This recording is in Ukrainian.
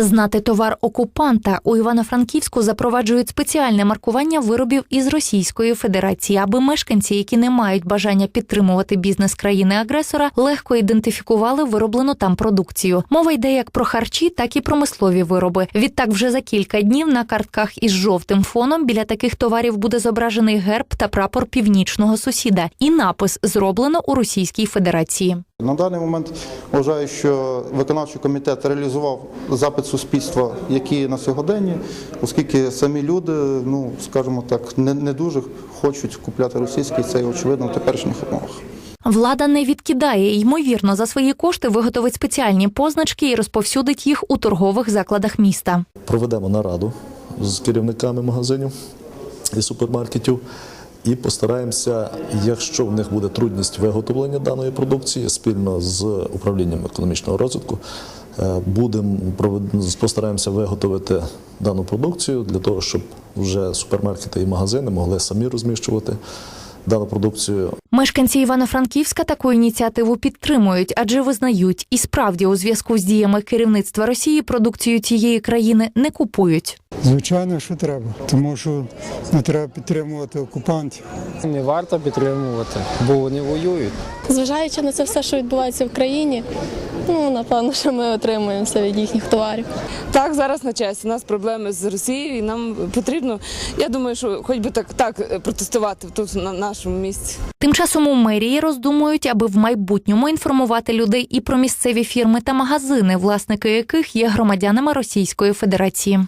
Знати товар окупанта у Івано-Франківську запроваджують спеціальне маркування виробів із Російської Федерації, аби мешканці, які не мають бажання підтримувати бізнес країни-агресора, легко ідентифікували вироблену там продукцію. Мова йде як про харчі, так і промислові вироби. Відтак, вже за кілька днів на картках із жовтим фоном біля таких товарів буде зображений герб та прапор північного сусіда і напис зроблено у Російській Федерації. На даний момент вважаю, що виконавчий комітет реалізував запит суспільства, який на сьогоденні, оскільки самі люди, ну скажімо так, не, не дуже хочуть купляти російський, це очевидно в теперішніх умовах. Влада не відкидає ймовірно, за свої кошти виготовить спеціальні позначки і розповсюдить їх у торгових закладах міста. проведемо нараду з керівниками магазинів і супермаркетів. І постараємося, якщо в них буде трудність виготовлення даної продукції спільно з управлінням економічного розвитку, е, будемо постараємося виготовити дану продукцію для того, щоб вже супермаркети і магазини могли самі розміщувати дану продукцію Мешканці Івано-Франківська таку ініціативу підтримують, адже визнають, і справді у зв'язку з діями керівництва Росії продукцію цієї країни не купують. Звичайно, що треба, тому що не треба підтримувати окупантів. Не варто підтримувати, бо вони воюють. Зважаючи на це все, що відбувається в країні, ну напевно, що ми отримуємося від їхніх товарів. Так, зараз на часі. У нас проблеми з Росією, і нам потрібно. Я думаю, що хоч би так, так протестувати тут на нашому місці. Тим часом у мерії роздумують, аби в майбутньому інформувати людей і про місцеві фірми та магазини, власники яких є громадянами Російської Федерації.